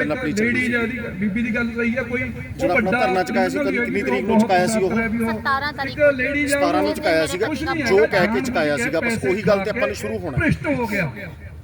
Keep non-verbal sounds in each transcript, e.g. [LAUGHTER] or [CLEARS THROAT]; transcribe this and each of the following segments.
ਦੇਖੋ ਇੱਕ ਲੇਡੀ। ਜਿਹੜੀ ਬੀਬੀ ਦੀ ਗੱਲ ਸਹੀ ਹੈ ਕੋਈ ਉਹ ਜਿਹੜਾ ਆਪਣਾ ਵੱਡਾ ਧਰਨਾ ਚੁਕਾਇਆ ਸੀ, ਕਿੰਨੀ ਤਰੀਕ ਨੂੰ ਚੁਕਾਇਆ ਸੀ ਉਹ? 17 ਤਾਰੀਖ ਇੱਕ ਲੇਡੀ 17 ਨੂੰ ਚੁਕਾਇਆ ਸੀਗਾ ਜੋ ਕਹਿ ਕੇ ਚੁਕਾਇਆ ਸੀਗਾ ਬਸ ਉਹੀ ਗੱਲ ਤੇ ਆਪਾਂ ਨੂੰ ਸ਼ੁਰੂ ਹੋਣਾ ਭ੍ਰਿਸ਼ਟ ਹੋ ਗਿਆ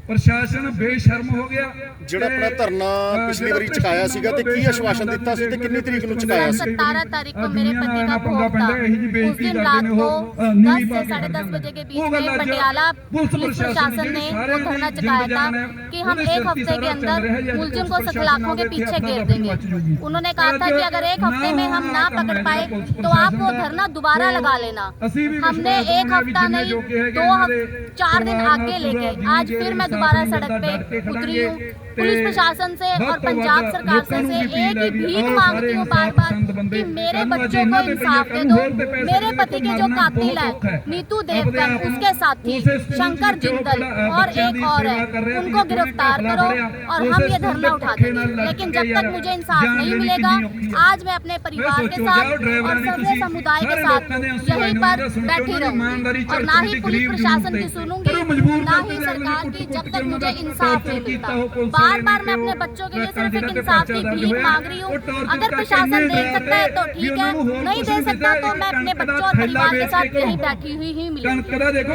ਪ੍ਰਸ਼ਾਸਨ ਬੇਸ਼ਰਮ ਹੋ ਗਿਆ ਜਿਹੜਾ ਤੇ, ਆਪਣਾ ਧਰਨਾ ਅ, ਪਿਛਲੀ ਜਿਹੜਾ ਵਾਰੀ ਚੁਕਾਇਆ ਸੀਗਾ ਤੇ ਕੀ ਬੇਸ਼ਰਮ ਆਸ਼ਵਾਸਨ ਦਿੱਤਾ ਸੀ ਤੇ ਕਿੰਨੀ ਤਰੀਕ ਨੂੰ ਚੁਕਾਇਆ ਸੀ 17 तारीख को मेरे दुनिया पति में का पंगा भोग पैंदा था है, यही जी उस बेइज्जती दिन करते रात ने को वो, अ, नीवी 10 पा से के साढ़े हट 10 जाते बजे के हैं। बीच वो में गल्ला जो पटियाला पुलिस पुलिस प्रशासन प्रशासन ने सारे वो धरना जिंद चुकाया था जान है, कि हम उन्हें एक सिर्फ हफ्ते के इशारा चल रहा है, अंदर या मुलजिम पुलिस को प्रशासन सलाखों के आगे पीछे अपना घेर अपनी देंगे मच जाएगी। उन्होंने कहा था आज कि अगर एक हफ्ते में हम ना ना पकड़ हमारा पाए पुलिस तो आप वो प्रशासन का धरना दोबारा तो लगा लेना ਅਸੀਂ ਵੀ हमने ਵਿਸ਼ਵਾਸ एक ਕਰਾਂਗੇ ਵੀ हफ्ता ਜਿੰਨੇ नहीं ਜੋ ਕਹੇ दो ਗਏ हफ्ते ਮੇਰੇ चार दिन ਪਰਿਵਾਰ आगे ਨਾਲ लेके ਪੂਰਾ आज ਦਿਨ फिर मैं ਸਾਥ दोबारा सड़क पे उतरी हूँ। पुलिस प्रशासन से और पंजाब सरकार से एक ही भीख मांगती हूँ बार बार कि मेरे बच्चों को इंसाफ दे दो। मेरे पति के जो कातिल है नीतू देवकर उसके साथी शंकर जिंदल और एक और है। उनको गिरफ़्तार करो और हम ये धरना उठा देंगे लेकिन जब तक मुझे इंसाफ नहीं मिलेगा आज मैं अपने परिवार के साथ और सभी समुदाय के साथ यहीं पर बैठी रहूँगी और ना ही पुलिस प्रशासन की सुनूँगी ना ही सरकार की जब जब तक मुझे इंसाफ नहीं मिलता। बार बार मैं अपने बच्चों के लिए सिर्फ़ एक इंसाफ की भीख मांग रही हूँ। अगर प्रशासन दे सकता है तो ठीक है। नहीं दे सकता तो मैं अपने बच्चों और परिवार के साथ यही बैठी हुई ही मिली।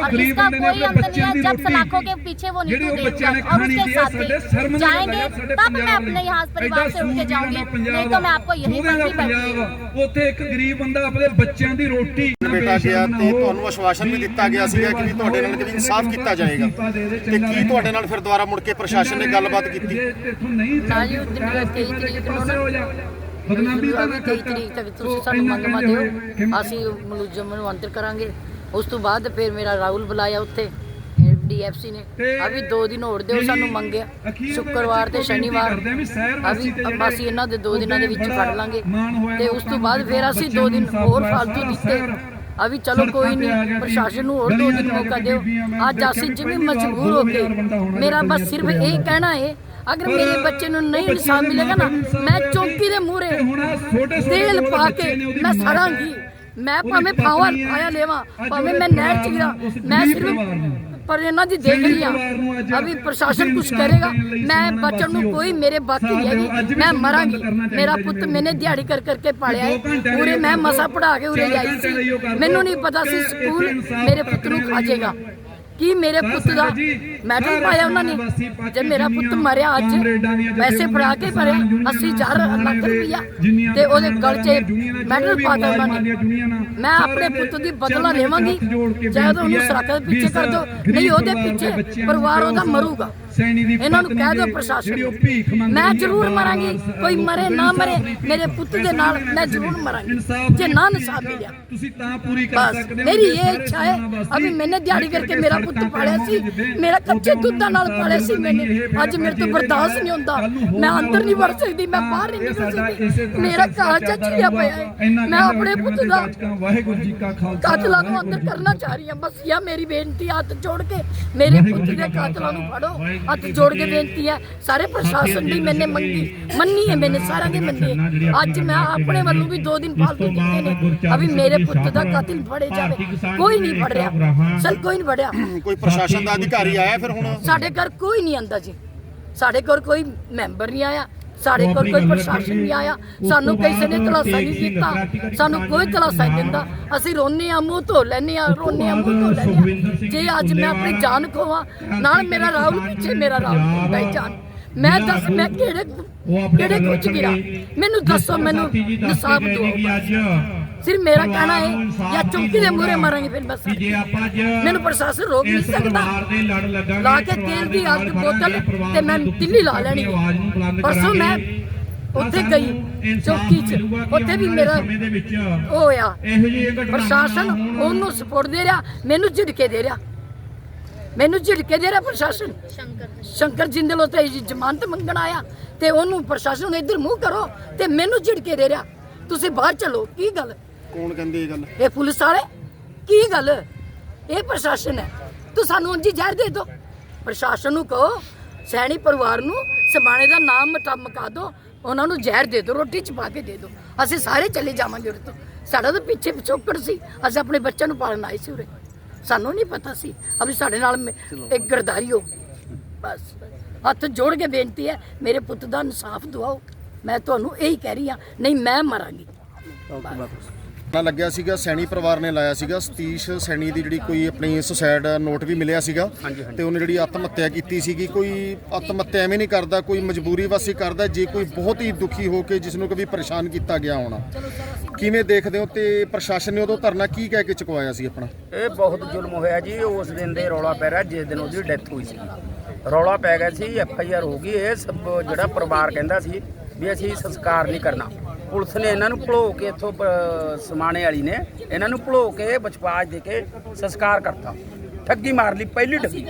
और इसका कोई अंत नहीं है जब सलाखों के पीछे वो देगा और उसके साथ जाएँगे। तब मैं अपने यहाँ परिवार से उठ के जाऊँगी। नहीं तो मैं आपको यही बैठी ਬੇਟਾ ਗਿਆ ਤੇ ਤੁਹਾਨੂੰ ਆਸ਼ਵਾਸਨ ਵੀ ਦਿੱਤਾ ਗਿਆ ਸੀਗਾ ਕਿ ਵੀ ਤੁਹਾਡੇ ਨਾਲ ਵੀ ਇਨਸਾਫ ਕੀਤਾ ਜਾਏਗਾ। ਤੇ ਕੀ ਤੁਹਾਡੇ ਨਾਲ ਫਿਰ ਦੁਬਾਰਾ ਮੁੜ ਕੇ ਪ੍ਰਸ਼ਾਸਨ ਨੇ ਗੱਲਬਾਤ ਕੀਤੀ? ਨਾ ਜੀ ਉਸ ਦਿਨ 23 ਤਰੀਕ ਨੂੰ ਨਾ ਬਦਨਾਮੀ ਤਾਂ ਵੀ 23 ਤਰੀਕ ਤੱਕ ਤੁਸੀਂ ਸਾਨੂੰ ਮੰਗਵਾ ਦਿਓ ਅਸੀਂ ਮੁਲਜ਼ਮ ਨੂੰ ਅੰਤਰ ਕਰਾਂਗੇ। ਉਸ ਤੋਂ ਬਾਅਦ ਫਿਰ ਮੇਰਾ ਰਾਹੁਲ ਬੁਲਾਇਆ ਉੱਥੇ ਡੀਐਫਸੀ ਨੇ। ਅਭੀ 2 ਦਿਨ ਹੋਰ ਦਿਓ ਸਾਨੂੰ ਮੰਗਿਆ। ਸ਼ੁੱਕਰਵਾਰ ਤੇ ਸ਼ਨੀਵਾਰ। ਅਭੀ ਅਸੀਂ ਇਹਨਾਂ ਦੇ 2 ਦਿਨਾਂ ਦੇ ਵਿੱਚ ਫੜ ਲਾਂਗੇ। ਤੇ ਉਸ ਤੋਂ ਬਾਅਦ ਫਿਰ ਅਸੀਂ 2 ਦਿਨ ਹੋਰ ਫालतू ਦਿੱਤੇ। ਅਭੀ ਚਲੋ ਕੋਈ ਨਹੀਂ ਪ੍ਰਸ਼ਾਸਨ ਨੂੰ ਹੋਰ 2 ਦਿਨ ਮੌਕਾ ਦਿਓ। ਅੱਜ ਅਸੀਂ ਜਿਵੇਂ ਮਜਬੂਰ ਹੋ ਕੇ ਮੇਰਾ ਬਸ ਸਿਰਫ ਇਹ ਕਹਿਣਾ ਹੈ ਅਗਰ ਮੇਰੇ ਬੱਚੇ ਨੂੰ ਨਹੀਂ ਇਨਸਾਫ ਮਿਲੇਗਾ ਨਾ ਮੈਂ ਚੌਕੀ ਦੇ ਮੂਹਰੇ ਤੇਲ ਪਾ ਕੇ ਮੈਂ ਸੜਾਂਗੀ। ਮੈਂ ਭਾਵੇਂ ਫਾਵਾ ਪਾਇਆ ਲੈਵਾਂ ਭਾਵੇਂ ਮੈਂ ਨਹਿਰ ਚ ਮੈਂ ਸਿਰਫ ਪਰ ਇਹਨਾਂ ਦੀ ਦੇਖ ਰਹੀ ਆ ਅਭੀ ਪ੍ਰਸ਼ਾਸਨ ਕੁਝ ਕਰੇਗਾ। ਮੈਂ ਬਚਣ ਨੂੰ ਕੋਈ ਮੇਰੇ ਬਾਕੀ ਨਹੀਂ ਹੈਗੀ। ਮੈਂ ਮਰਾਂਗੀ ਮੇਰਾ ਪੁੱਤ ਮੈਨੇ ਦਿਹਾੜੀ ਕਰ ਕਰਕੇ ਪਾਲਿਆ ਹੈ। ਪੂਰੇ ਮੈਂ ਮਸਾ ਪੜਾ ਕੇ ਉਰੇ ਜਾਈ ਸੀ। ਮੈਨੂੰ ਨਹੀਂ ਪਤਾ ਸੀ ਸਕੂਲ ਮੇਰੇ ਪੁੱਤ ਨੂੰ ਖਾ ਜਾਏਗਾ ਕੀ ਮੇਰੇ ਪੁੱਤ ਦਾ ਮੈਡਲ ਪਾਇਆ ਉਹਨਾਂ ਨੇ। ਜੇ ਮੇਰਾ ਪੁੱਤ ਮਰਿਆ ਅੱਜ ਪੈਸੇ ਫੜਾ ਕੇ ਭਰਿਆ 80000 ਲੱਖ ਰੁਪਇਆ ਤੇ ਉਹਦੇ ਗਲ 'ਚ ਮੈਡਲ ਪਾਤਾ ਉਹਨਾਂ ਨੇ। ਮੈਂ ਆਪਣੇ ਪੁੱਤ ਦੀ ਬਦਲਾ ਲੈਵਾਂਗੀ। ਚਾਹੇ ਉਹਨੂੰ ਸਰਾਕਾ ਦੇ ਪਿੱਛੇ ਕਰ ਦੋ ਨਹੀਂ ਉਹਦੇ ਪਿੱਛੇ ਪਰਿਵਾਰ ਉਹਦਾ ਮਰੂਗਾ। ਇਹਨਾਂ ਨੂੰ ਕਹਿ ਦਿਓ ਪ੍ਰਸ਼ਾਸਨ। ਮੈਂ ਜ਼ਰੂਰ ਮਰਾਂਗੀ ਕੋਈ ਮਰੇ ਨਾ ਮਰੇ ਮੇਰੇ ਪੁੱਤ ਦੇ ਨਾਲ ਮੈਂ ਜ਼ਰੂਰ ਮਰਾਂਗੀ। ਜੇ ਨਾ ਇਨਸਾਫ ਮਿਲਿਆ। ਤੁਸੀਂ ਤਾਂ ਪੂਰੀ ਕਰ ਸਕਦੇ ਹੋ ਮੇਰੀ ਇਹ ਇੱਛਾ ਹੈ ਅਭੀ ਮੈंने ਦਿਹਾੜੀ ਕਰਕੇ ਮੇਰਾ ਪੁੱਤ ਪਾਲਿਆ ਸੀ ਮੇਰਾ ਕੱਚੇ ਦੁੱਧਾਂ ਨਾਲ ਪਾਲਿਆ ਸੀ ਮੈंने ਅੱਜ ਮੇਰੇ ਤੋਂ ਬਰਦਾਸ਼ਤ ਨਹੀਂ ਹੁੰਦਾ। ਮੈਂ ਅੰਦਰ ਨਹੀਂ ਵੜ ਸਕਦੀ ਮੈਂ ਬਾਹਰ ਨਹੀਂ ਨਿਕਲ ਸਕਦੀ। ਮੇਰਾ ਘਰ ਚੱਚਿਆ ਪਿਆ ਹੈ। ਮੈਂ ਆਪਣੇ ਪੁੱਤ ਦਾ ਵਾਹਿਗੁਰੂ ਜੀ ਕਾ ਖਾਲਸਾ ਕਾਤਲਾਂ ਨੂੰ ਅੰਦਰ ਕਰਨਾ ਚਾਹ ਰਹੀ ਹਾਂ ਬਸ ਇਹ ਮੇਰੀ ਬੇਨਤੀ ਹੱਥ ਜੋੜ ਕੇ ਮੇਰੇ ਪੁੱਤ ਦੇ ਕਾਤਲਾਂ ਨੂੰ ਫੜੋ ਹੱਥ ਜੋੜ ਕੇ ਬੇਨਤੀ ਹੈ ਸਾਰੇ ਪ੍ਰਸ਼ਾਸਨ ਦੀ ਮੈਨੇ ਮੰਗੀ ਮੰਨੀ ਹੈ ਮੈਨੇ ਸਾਰਿਆਂ ਦੀ ਮੰਨੀ ਹੈ। ਅੱਜ ਮੈਂ ਆਪਣੇ ਵੱਲੋਂ ਵੀ ਦੋ ਦਿਨ ਫਾਲਤੂ ਦਿੱਤੇ ਨੇ ਅਭੀ ਮੇਰੇ ਪੁੱਤ ਦਾ ਕਾਤਿਲ ਫੜੇ ਜਾਵੇ। ਕੋਈ ਨਹੀਂ ਫੜ ਰਿਹਾ ਸਰ ਕੋਈ ਨਹੀਂ ਫੜਿਆ। [CLEARS THROAT] ਕੋਈ ਪ੍ਰਸ਼ਾਸਨ ਦਾ ਅਧਿਕਾਰੀ ਆਇਆ ਫਿਰ ਹੁਣ? ਸਾਡੇ ਘਰ ਕੋਈ ਨਹੀਂ ਆਂਦਾ ਜੀ। ਸਾਡੇ ਘਰ ਕੋਈ ਮੈਂਬਰ ਨਹੀਂ ਆਇਆ। ਸਾਡੇ ਕੋਲ ਕੋਈ ਪ੍ਰਸ਼ਾਸਨ ਨਹੀਂ ਆਇਆ ਸਾਨੂੰ ਕਿਸੇ ਨੇ ਤਲਾਸ਼ਾ ਨਹੀਂ ਦਿੱਤਾ ਸਾਨੂੰ ਕੋਈ ਤਲਾਸ਼ਾ ਨਹੀਂ ਦਿੰਦਾ। ਅਸੀਂ ਰੋਨੇ ਆ ਮੂੰਹ ਧੋ ਲੈਨੇ ਆ ਰੋਨੇ ਆ ਮੂੰਹ ਧੋ ਲੈਨੇ ਆ ਜੇ ਅੱਜ ਮੈਂ ਆਪਣੀ ਜਾਨ ਖੋਵਾਂ ਨਾਲ ਮੇਰਾ ਰਾਹੁਲ ਪਿੱਛੇ ਮੇਰਾ ਰਾਹੁਲ ਹੁੰਦਾ ਹੀ ਜਾਨ। ਮੈਂ ਦੱਸ ਮੈਂ ਕਿਹੜੇ ਕਿਹੜੇ ਕੁਝ ਗਿਰਾ ਮੈਨੂੰ ਦੱਸੋ ਮੈਨੂੰ ਇਨਸਾਫ ਦਿਓ ਸਿਰ ਮੇਰਾ ਕਹਿਣਾ ਹੈ ਜਾਂ ਚੌਕੀ ਦੇ ਮੂਹਰੇ ਮਾਰਾਂਗੇ ਫਿਰ ਬਸ। ਜੇ ਆਪਾਂ ਅੱਜ ਮੈਨੂੰ ਪ੍ਰਸ਼ਾਸਨ ਰੋਕ ਨਹੀਂ ਸਕਦਾ। ਲਾ ਕੇ ਤੇਲ ਦੀ ਅੱਗ ਬੋਤਲ ਤੇ ਮੈਂ ਦਿੱਲੀ ਲਾ ਲੈਣੀ। ਪਰਸੋਂ ਮੈਂ। ਉੱਥੇ ਗਈ ਚੌਕੀ 'ਚ। ਉੱਥੇ ਵੀ ਮੇਰਾ ਉਹ ਹੋਇਆ। ਪ੍ਰਸ਼ਾਸਨ। ਉਹਨੂੰ ਸਪੋਰਟ ਦੇ ਰਿਹਾ ਮੈਨੂੰ ਝਿੜਕੇ ਦੇ ਰਿਹਾ। ਮੈਨੂੰ ਝਿੜਕੇ ਦੇ ਰਿਹਾ ਪ੍ਰਸ਼ਾਸਨ। ਸ਼ੰਕਰ ਜਿੰਦਲ ਉੱਤੇ ਜ਼ਮਾਨਤ ਮੰਗਣ ਆਇਆ ਤੇ ਉਹਨੂੰ ਪ੍ਰਸ਼ਾਸਨ ਨੂੰ ਇੱਧਰ ਮੂੰਹ ਕਰੋ ਤੇ ਮੈਨੂੰ ਝਿੜਕੇ ਦੇ ਰਿਹਾ। ਤੁਸੀਂ ਬਾਹਰ ਚਲੋ ਕੀ ਗੱਲ? ਕੌਣ ਕਹਿੰਦੇ ਇਹ ਗੱਲ? ਇਹ ਪੁਲਿਸ ਵਾਲੇ? ਕੀ ਗੱਲ? ਇਹ ਪ੍ਰਸ਼ਾਸਨ ਹੈ। ਤੂੰ ਸਾਨੂੰ ਉਂਝ ਹੀ ਜ਼ਹਿਰ ਦੇ ਦੋ। ਪ੍ਰਸ਼ਾਸਨ ਨੂੰ ਕਹੋ ਸੈਣੀ ਪਰਿਵਾਰ ਨੂੰ ਸਮਾਣੇ ਦਾ ਨਾਮ ਮਟਾ ਮਕਾ ਦੋ। ਉਹਨਾਂ ਨੂੰ ਜ਼ਹਿਰ ਦੇ ਦੋ ਰੋਟੀ ਚ ਪਾ ਕੇ ਦੇ ਦੋ। ਅਸੀਂ ਸਾਰੇ ਚਲੇ ਜਾਵਾਂਗੇ ਉਰੇ ਤੋਂ। ਸਾਡਾ ਤਾਂ ਪਿੱਛੇ ਪਿਛੋਕੜ ਸੀ। ਅਸੀਂ ਆਪਣੇ ਬੱਚਿਆਂ ਨੂੰ ਪਾਲਣ ਆਏ ਸੀ ਉਰੇ। ਸਾਨੂੰ ਨਹੀਂ ਪਤਾ ਸੀ। ਅਭੀ ਸਾਡੇ ਨਾਲ ਮ- ਇੱਕ ਗਰਦਾਰੀ ਹੋ ਗਈ। ਬਸ। ਹੱਥ ਜੋੜ ਕੇ ਬੇਨਤੀ ਹੈ ਮੇਰੇ ਪੁੱਤ ਦਾ ਇਨਸਾਫ ਦਿਵਾਓ। ਮੈਂ ਤੁਹਾਨੂੰ ਇਹੀ ਕਹਿ ਰਹੀ ਹਾਂ। ਨਹੀਂ ਮੈਂ ਮਰਾਂਗੀ। ਨਾ ਲੱਗਿਆ ਸੀਗਾ ਸੈਣੀ ਪਰਿਵਾਰ ਨੇ ਲਾਇਆ ਸੀਗਾ ਸਤੀਸ਼ ਸੈਣੀ ਦੀ ਜਿਹੜੀ ਕੋਈ ਆਪਣੀ ਸੁਸਾਇਡ ਨੋਟ ਵੀ ਮਿਲਿਆ ਸੀਗਾ ਤੇ ਉਹਨੇ ਜਿਹੜੀ ਆਤਮ ਹੱਤਿਆ ਕੀਤੀ ਸੀਗੀ ਕੋਈ ਆਤਮ ਹੱਤਿਆ ਐਵੇਂ ਨਹੀਂ ਕਰਦਾ ਕੋਈ ਮਜਬੂਰੀ ਵਾਸੀ ਕਰਦਾ ਜੇ ਕੋਈ ਬਹੁਤ ਹੀ ਦੁਖੀ ਹੋ ਕੇ ਜਿਸ ਨੂੰ ਕभी ਪਰੇਸ਼ਾਨ ਕੀਤਾ ਗਿਆ ਹੋਣਾ। ਕਿਵੇਂ ਦੇਖਦੇ ਹੋ ਤੇ ਪ੍ਰਸ਼ਾਸਨ ਨੇ ਉਦੋਂ ਧਰਨਾ ਕੀ ਕਹਿ ਕੇ ਚੁਕਵਾਇਆ ਸੀ ਆਪਣਾ? ਇਹ ਬਹੁਤ ਜ਼ੁਲਮ ਹੋਇਆ ਜੀ ਉਸ ਦਿਨ ਦੇ ਰੌਲਾ ਪੈ ਰਿਹਾ ਜਿਸ ਦਿਨ ਉਹਦੀ ਡੈਥ ਹੋਈ ਸੀ। ਰੌਲਾ ਪੈ ਗਿਆ ਸੀ ਐਫ ਆਈ ਆਰ ਹੋ ਗਈ ਇਹ ਸਭ ਜਿਹੜਾ ਪਰਿਵਾਰ ਕਹਿੰਦਾ ਸੀ ਵੀ ਅਸੀਂ ਸੰਸਕਾਰ ਨਹੀਂ ਕਰਨਾ। ਪੁਲਿਸ ਨੇ ਇਹਨਾਂ ਨੂੰ ਭੁਲੋ ਕੇ ਇੱਥੋਂ ਪ- ਸਮਾਣੇ ਵਾਲੀ ਨੇ ਇਹਨਾਂ ਨੂੰ ਭੁਲੋ ਕੇ ਬਚਪਾਜ ਦੇ ਕੇ ਸੰਸਕਾਰ ਕਰਤਾ। ਠੱਗੀ ਮਾਰ ਲਈ ਪਹਿਲੀ ਠੱਗੀ।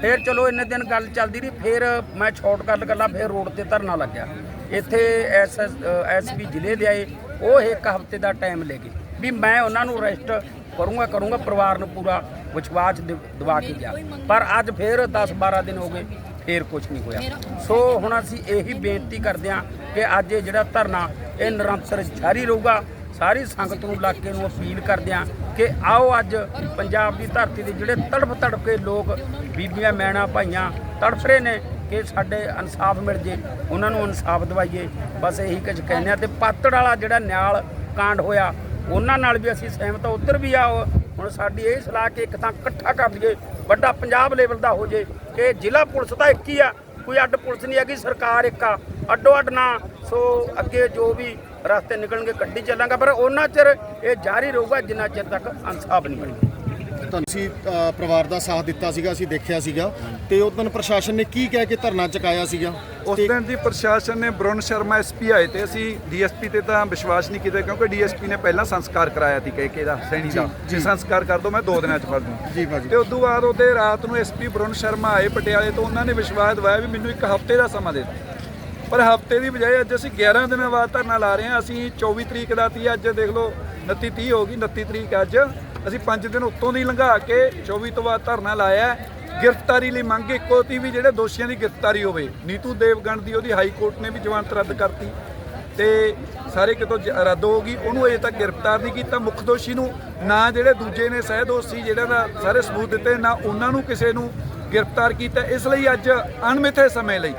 ਫਿਰ ਚਲੋ ਇੰਨੇ ਦਿਨ ਗੱਲ ਚੱਲਦੀ ਰਹੀ ਫਿਰ ਮੈਂ ਛੋਟ ਗੱਲ ਕਰਲਾ ਫਿਰ ਰੋਡ ਤੇ ਧਰਨਾ ਲੱਗਿਆ। ਇੱਥੇ ਐਸ ਐਸ ਪੀ ਜ਼ਿਲ੍ਹੇ ਦੇ ਆਏ ਉਹ ਇੱਕ ਹਫ਼ਤੇ ਦਾ ਟਾਈਮ ਲੈ ਗਏ। ਵੀ ਮੈਂ ਉਹਨਾਂ ਨੂੰ ਅਰੈਸਟ ਕਰੂੰਗਾ ਕਰੂੰਗਾ ਪਰਿਵਾਰ ਨੂੰ ਪੂਰਾ ਵਿਸ਼ਵਾਸ ਦਿ- ਦਿਵਾ ਕੇ ਗਿਆ। ਪਰ ਅੱਜ ਫਿਰ 10 12 ਦਿਨ ਹੋ ਗਏ ਫੇਰ ਕੁਝ ਨਹੀਂ ਹੋਇਆ। ਸੋ ਹੁਣ ਅਸੀਂ ਇਹੀ ਬੇਨਤੀ ਕਰਦੇ ਹਾਂ ਕਿ ਅੱਜ ਇਹ ਜਿਹੜਾ ਧਰਨਾ ਇਹ ਨਿਰੰਤਰ ਜਾਰੀ ਰਹੂਗਾ। ਸਾਰੀ ਸੰਗਤ ਨੂੰ ਇਲਾਕੇ ਨੂੰ ਅਪੀਲ ਕਰਦੇ ਹਾਂ ਕਿ ਆਓ ਅੱਜ ਪੰਜਾਬ ਦੀ ਧਰਤੀ ਦੇ ਜਿਹੜੇ ਤੜਫ ਤੜਫ ਕੇ ਲੋਕ, ਬੀਬੀਆਂ, ਮੈਣਾ, ਭਾਈਆਂ ਤੜਫ ਰਹੇ ਨੇ ਕਿ ਸਾਡੇ ਇਨਸਾਫ ਮਿਲ ਜੇ, ਉਹਨਾਂ ਨੂੰ ਇਨਸਾਫ ਦਿਵਾਈਏ। ਬਸ ਇਹੀ ਕੁਝ ਕਹਿੰਦੇ ਆ ਤੇ ਪਾਤੜ ਵਾਲਾ ਜਿਹੜਾ ਨਿਆਲ ਕਾਂਡ ਹੋਇਆ, ਉਹਨਾਂ ਨਾਲ ਵੀ ਅਸੀਂ ਸਹਿਮਤ ਹਾਂ, ਉੱਧਰ ਵੀ ਆਓ। ਹੁਣ ਸਾਡੀ ਇਹ ਸਲਾਹ ਕਿ ਇੱਕ ਤਾਂ ਇਕੱਠਾ ਕਰ ਲਈਏ, ਵੱਡਾ ਪੰਜਾਬ ਲੈਵਲ ਦਾ ਹੋ ਜੇ, ਕਿ ਜ਼ਿਲ੍ਹਾ ਪੁਲਿਸ ਤਾਂ ਇੱਕ ਹੀ ਆ, ਕੋਈ ਅੱਡ ਪੁਲਿਸ ਨਹੀਂ ਹੈਗੀ, ਸਰਕਾਰ ਇੱਕ ਆ। ਅੱਡੋ ਅੱਡ ਨਾ ਸੋ ਅੱਗੇ ਜੋ ਵੀ ਰਸਤੇ ਨਿਕਲਣਗੇ ਕੱਢੀ ਚੱਲਾਂਗਾ। ਪਰ ਉਹਨਾਂ ਚਿਰ ਇਹ ਜਾਰੀ ਰਹੂਗਾ ਜਿੰਨਾ ਚਿਰ ਤੱਕ ਇਨਸਾਫ ਨਹੀਂ ਅਸੀਂ ਅ, ਪਰਿਵਾਰ ਦਾ ਸਾਥ ਦਿੱਤਾ ਸੀਗਾ ਅਸੀਂ ਦੇਖਿਆ ਸੀਗਾ। ਤੇ ਉਦੋਂ ਪ੍ਰਸ਼ਾਸਨ ਨੇ ਕੀ ਕਹਿ ਕੇ ਧਰਨਾ ਚੁਕਾਇਆ ਸੀਗਾ? ਉਸ ਦਿਨ ਜੀ ਪ੍ਰਸ਼ਾਸਨ ਨੇ ਬਰੁਣ ਸ਼ਰਮਾ ਐਸਪੀ ਆਏ ਤੇ ਅਸੀਂ ਡੀਐਸਪੀ ਤੇ ਤਾਂ ਵਿਸ਼ਵਾਸ ਨਹੀਂ ਕੀਤਾ ਕਿਉਂਕਿ ਡੀਐਸਪੀ ਨੇ ਪਹਿਲਾਂ ਸੰਸਕਾਰ ਕਰਾਇਆ ਸੀ ਕਹਿ ਕੇ ਦਾ ਸੈਣੀ ਦਾ। ਜੇ ਸੰਸਕਾਰ ਕਰ ਦੋ ਮੈਂ ਦੋ ਦਿਨਾਂ ਚ ਫੜ ਦੂੰ ਜੀ ਭਾਜੀ। ਤੇ ਉਦੋਂ ਬਾਅਦ ਉਹਦੇ ਰਾਤ ਨੂੰ ਐਸਪੀ ਬਰੁਣ ਸ਼ਰਮਾ ਆਏ ਪਟਿਆਲੇ ਤੋਂ ਉਹਨਾਂ ਨੇ ਵਿਸ਼ਵਾਸ ਦਿਵਾਇਆ ਵੀ ਮੈਨੂੰ ਇੱਕ ਹਫ਼ਤੇ ਦਾ ਸਮਾਂ ਦੇ ਦਿਓ। ਪਰ ਹਫ਼ਤੇ ਦੀ ਬਜਾਏ ਅੱਜ ਅਸੀਂ 11 ਦਿਨਾਂ ਬਾਅਦ ਧਰਨਾ ਲਾ ਰਹੇ ਹਾਂ। ਅਸੀਂ 24 ਤਰੀਕ ਦਾ ਤੀ ਅੱਜ ਦੇਖ ਲਓ 29 30 ਹੋ ਗਈ 29 ਤਰੀਕ ਅੱਜ। ਅਸੀਂ 5 ਦਿਨ ਉੱਤੋਂ ਦੀ ਲੰਘਾ ਕੇ 24 ਤੋਂ ਬਾਅਦ ਧਰਨਾ ਲਾਇਆ ਗ੍ਰਿਫਤਾਰੀ ਲਈ ਮੰਗ ਇੱਕੋ ਤੀ ਵੀ ਜਿਹੜੇ ਦੋਸ਼ੀਆਂ ਦੀ ਗ੍ਰਿਫਤਾਰੀ ਹੋਵੇ। ਨੀਤੂ ਦੇਵਗਨ ਦੀ ਉਹਦੀ ਹਾਈ ਕੋਰਟ ਨੇ ਵੀ ਜ਼ਮਾਨਤ ਰੱਦ ਕਰਤੀ ਤੇ ਸਾਰੇ ਕਿਤੋਂ ਜ- ਰੱਦ ਹੋ ਗਈ। ਉਹਨੂੰ ਅਜੇ ਤੱਕ ਗ੍ਰਿਫਤਾਰ ਨਹੀਂ ਕੀਤਾ। ਮੁੱਖ ਦੋਸ਼ੀ ਨੂੰ ਨਾ ਜਿਹੜੇ ਦੂਜੇ ਨੇ, ਸਹਿ ਦੋਸ਼ੀ ਜਿਹੜਾ ਦਾ ਸਾਰੇ ਸਬੂਤ ਦਿੱਤੇ, ਨਾ ਉਹਨਾਂ ਨੂੰ ਕਿਸੇ ਨੂੰ ਗ੍ਰਿਫਤਾਰ ਕੀਤਾ। ਇਸ ਲਈ ਅੱਜ ਅਣਮਿੱਥੇ ਸਮੇਂ ਲਈ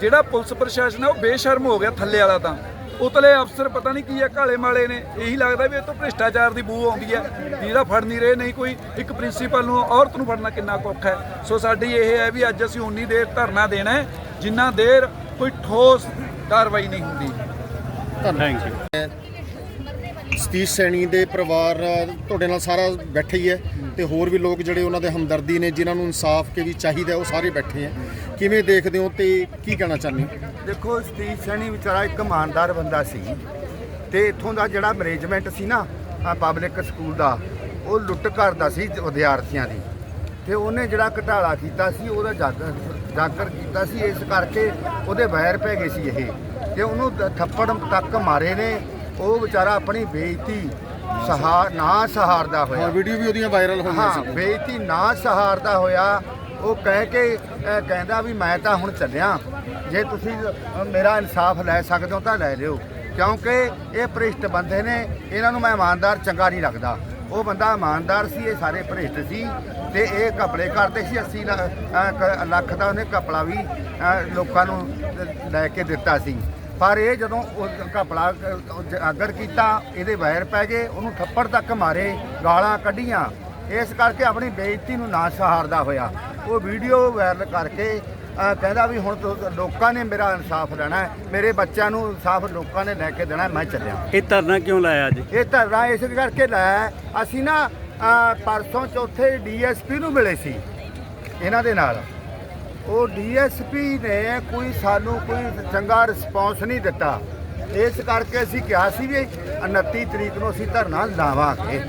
ਜਿਹੜਾ ਪੁਲਿਸ ਪ੍ਰਸ਼ਾਸਨ ਹੈ ਉਹ ਬੇਸ਼ਰਮ ਹੋ ਗਿਆ ਥੱਲੇ ਵਾਲਾ ਤਾਂ। ਉਤਲੇ ਅਫਸਰ ਪਤਾ ਨਹੀਂ ਕੀ ਹੈ ਕਾਲੇ ਮਾਲੇ ਨੇ। ਇਹੀ ਲੱਗਦਾ ਵੀ ਇਹ ਤੋਂ ਭ੍ਰਿਸ਼ਟਾਚਾਰ ਦੀ ਬੂ ਆਉਂਦੀ ਹੈ ਵੀ ਇਹਦਾ ਫੜ ਨਹੀਂ ਰਹੇ ਨਹੀਂ ਕੋਈ ਇੱਕ ਪ੍ਰਿੰਸੀਪਲ ਨੂੰ ਔਰਤ ਨੂੰ ਫੜਨਾ ਕਿੰਨਾ ਕੁ ਔਖਾ ਹੈ। ਸੋ ਸਾਡੀ ਇਹ ਹੈ ਵੀ ਅੱਜ ਅਸੀਂ ਉਨੀ ਦੇਰ ਧਰਨਾ ਦੇਣਾ ਹੈ ਜਿੰਨਾ ਦੇਰ ਕੋਈ ਠੋਸ ਕਾਰਵਾਈ ਨਹੀਂ ਹੁੰਦੀ। ਸਤੀਸ਼ ਸੈਣੀ ਦੇ ਪਰਿਵਾਰ ਤੁਹਾਡੇ ਨਾਲ ਸਾਰਾ ਬੈਠੇ ਹੀ ਹੈ ਤੇ ਹੋਰ ਵੀ ਲੋਕ ਜਿਹੜੇ ਉਹਨਾਂ ਦੇ ਹਮਦਰਦੀ ਨੇ, ਜਿਨ੍ਹਾਂ ਨੂੰ ਇਨਸਾਫ ਕੇ ਵੀ ਚਾਹੀਦਾ ਉਹ ਸਾਰੇ ਬੈਠੇ ਹੈ। ਕਿਵੇਂ ਦੇਖਦੇ ਹੋ ਤੇ ਕੀ ਕਹਿਣਾ ਚਾਹੁੰਦੇ ਹੋ? ਦੇਖੋ ਸਤੀਸ਼ ਸੈਣੀ ਵਿਚਾਰਾ ਇੱਕ ਇਮਾਨਦਾਰ ਬੰਦਾ ਸੀ ਤੇ ਇੱਥੋਂ ਦਾ ਜਿਹੜਾ ਮੈਨੇਜਮੈਂਟ ਸੀ ਨਾ ਪਬਲਿਕ ਸਕੂਲ ਦਾ, ਉਹ ਲੁੱਟ ਕਰਦਾ ਸੀ ਵਿਦਿਆਰਥੀਆਂ ਦੀ। ਤੇ ਉਹਨੇ ਜਿਹੜਾ ਘਟਾਲਾ ਕੀਤਾ ਸੀ, ਉਹਦਾ ਜਾਗਰ ਜਾਗਰ ਕੀਤਾ ਸੀ, ਇਸ ਕਰਕੇ ਉਹਦੇ ਵੈਰ ਪੈ ਗਏ ਸੀ ਇਹ। ਤੇ ਉਹਨੂੰ ਥੱਪੜ ਤੱਕ ਮਾਰੇ ਨੇ ਉਹ ਵਿਚਾਰਾ ਆਪਣੀ ਬੇਇੱਜ਼ਤੀ ਸਹਾਰ ਨਾ ਸਹਾਰਦਾ ਹਾਂ ਹੋਇਆ ਵੀਡੀਓ ਵੀ ਉਹਦੀਆਂ ਵਾਇਰਲ ਹੋਈਆਂ ਹਾਂ ਸੀ ਬੇਇੱਜ਼ਤੀ ਨਾ ਸਹਾਰਦਾ ਹੋਇਆ ਉਹ ਕਹਿ ਕੇ ਅਹ, ਕਹਿੰਦਾ ਵੀ ਮੈਂ ਤਾਂ ਹੁਣ ਚੱਲਿਆ। ਜੇ ਤੁਸੀਂ ਮੇਰਾ ਇਨਸਾਫ ਲੈ ਸਕਦੇ ਹੋ ਤਾਂ ਲੈ ਲਿਓ। ਕਿਉਂਕਿ ਇਹ ਭ੍ਰਿਸ਼ਟ ਬੰਦੇ ਨੇ ਇਹਨਾਂ ਨੂੰ ਮੈਂ ਇਮਾਨਦਾਰ ਚੰਗਾ ਨਹੀਂ ਲੱਗਦਾ। ਉਹ ਬੰਦਾ ਇਮਾਨਦਾਰ ਸੀ ਇਹ ਸਾਰੇ ਭ੍ਰਿਸ਼ਟ ਸੀ ਤੇ ਇਹ ਕਪੜੇ ਕਰਦੇ ਸੀ 80 ਲ- ਅਹ, ਕ- ਲੱਖ ਦਾ ਉਹਨੇ ਕਪੜਾ ਵੀ ਲੋਕਾਂ ਨੂੰ ਲੈ ਕੇ ਦਿੱਤਾ ਸੀ। ਪਰ ਇਹ ਜਦੋਂ ਉਹ ਕਪੜਾ ਅਗਰ ਕੀਤਾ ਇਹਦੇ ਵੈਰ ਪੈ ਗਏ ਉਹਨੂੰ ਥੱਪੜ ਤੱਕ ਮਾਰੇ ਗਾਲਾਂ ਕੱਢੀਆਂ। ਇਸ ਕਰਕੇ ਆਪਣੀ ਬੇਇੱਜ਼ਤੀ ਨੂੰ ਨਾ ਸਹਾਰਦਾ ਹੋਇਆ। ਉਹ ਵੀਡੀਓ ਵਾਇਰਲ ਕਰਕੇ ਕਹਿੰਦਾ ਵੀ ਹੁਣ ਲੋਕਾਂ ਨੇ ਮੇਰਾ ਇਨਸਾਫ ਲੈਣਾ ਹੈ ਮੇਰੇ ਬੱਚਿਆਂ ਨੂੰ ਇਨਸਾਫ ਲੋਕਾਂ ਨੇ ਲੈ ਕੇ ਦੇਣਾ ਮੈਂ ਚੱਲਿਆ। ਇਹ ਧਰਨਾ ਕਿਉਂ ਲਾਇਆ ਅੱਜ? ਇਹ ਧਰਨਾ ਇਸ ਕਰਕੇ ਲਾਇਆ ਅਸੀਂ ਨਾ ਪਰਸੋਂ ਚੌਥੇ ਡੀਐਸਪੀ ਨੂੰ ਮਿਲੇ ਸੀ ਇਹਨਾਂ ਦੇ ਨਾਲ। ਉਹ ਡੀਐਸਪੀ ਨੇ ਕੋਈ ਸਾਨੂੰ ਕੋਈ ਚੰਗਾ ਰਿਸਪੌਂਸ ਨਹੀਂ ਦਿੱਤਾ। ਇਸ ਕਰਕੇ ਅਸੀਂ ਕਿਹਾ ਸੀ ਵੀ 29 ਤਰੀਕ ਨੂੰ ਅਸੀਂ ਧਰਨਾ ਲਾਵਾਂਗੇ।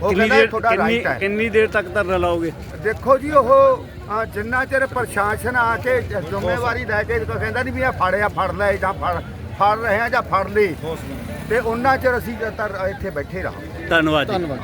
ਉਹ ਕਿੰਨੀ ਕਹਿੰਦਾ ਦੇਰ ਤੁਹਾਡਾ ਕਿੰਨੀ ਰਾਈਟ ਹੈ। ਕਿੰਨੀ ਦੇਰ ਤੱਕ ਧਰਨਾ ਲਾਓਗੇ? ਦੇਖੋ ਜੀ ਉਹ ਜਿੰਨਾ ਚਿਰ ਪ੍ਰਸ਼ਾਸਨ ਆ ਕੇ ਜ਼ਿੰਮੇਵਾਰੀ ਲੈ ਕੇ ਕਹਿੰਦਾ ਨਹੀਂ ਵੀ ਇਹ ਫੜਿਆ ਫੜ ਲੈ ਜਾਂ ਫੜ ਫੜ ਰਹੇ ਆ ਜਾਂ ਫੜ ਲਈ। ਤੇ ਉਹਨਾਂ ਚਿਰ ਅਸੀਂ ਇੱਥੇ ਬੈਠੇ ਰਹਾਂਗੇ। ਧੰਨਵਾਦ ਜੀ। ਧੰਨਵਾਦ